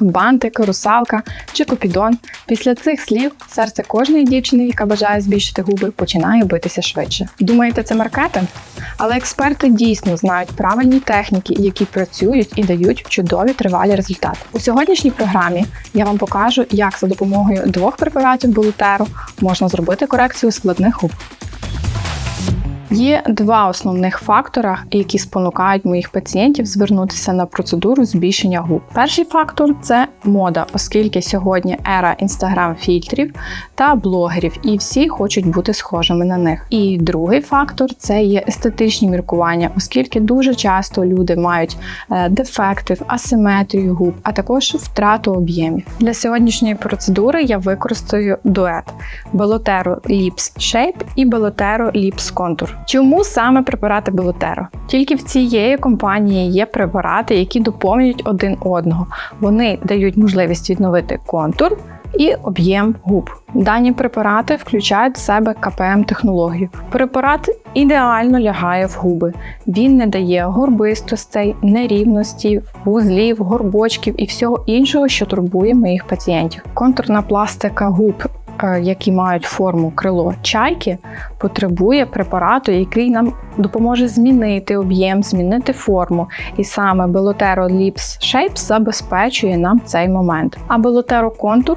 бантик, русалка чи купідон. Після цих слів серце кожної дівчини, яка бажає збільшити губи, починає битися швидше. Думаєте, це маркетинг? Але експерти дійсно знають правильні техніки, які працюють і дають чудові тривалі результати. У сьогоднішній програмі я вам покажу, як за допомогою двох препаратів Болутеру можна зробити корекцію складних губ. Є два основних фактора, які спонукають моїх пацієнтів звернутися на процедуру збільшення губ. Перший фактор це мода, оскільки сьогодні ера інстаграм-фільтрів та блогерів, і всі хочуть бути схожими на них. І другий фактор це є естетичні міркування, оскільки дуже часто люди мають е, дефекти, асиметрію губ, а також втрату об'ємів. Для сьогоднішньої процедури я використаю дует Belotero Lips Shape і Belotero Lips Contour. Чому саме препарати Белотеро? Тільки в цієї компанії є препарати, які доповнюють один одного. Вони дають можливість відновити контур і об'єм губ. Дані препарати включають в себе КПМ-технологію. Препарат ідеально лягає в губи. Він не дає горбистостей, нерівності, вузлів, горбочків і всього іншого, що турбує моїх пацієнтів. Контурна пластика губ які мають форму крило чайки, потребує препарату, який нам допоможе змінити об'єм, змінити форму. І саме Belotero Lips Shapes забезпечує нам цей момент. А Belotero Contour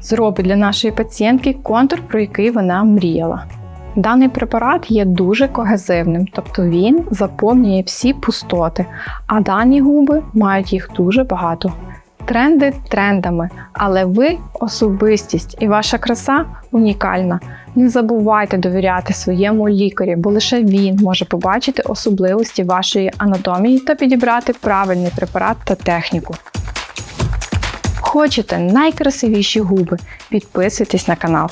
зробить для нашої пацієнтки контур, про який вона мріяла. Даний препарат є дуже когезивним, тобто він заповнює всі пустоти, а дані губи мають їх дуже багато. Тренди трендами, але ви особистість і ваша краса унікальна. Не забувайте довіряти своєму лікарю, бо лише він може побачити особливості вашої анатомії та підібрати правильний препарат та техніку. Хочете найкрасивіші губи? Підписуйтесь на канал.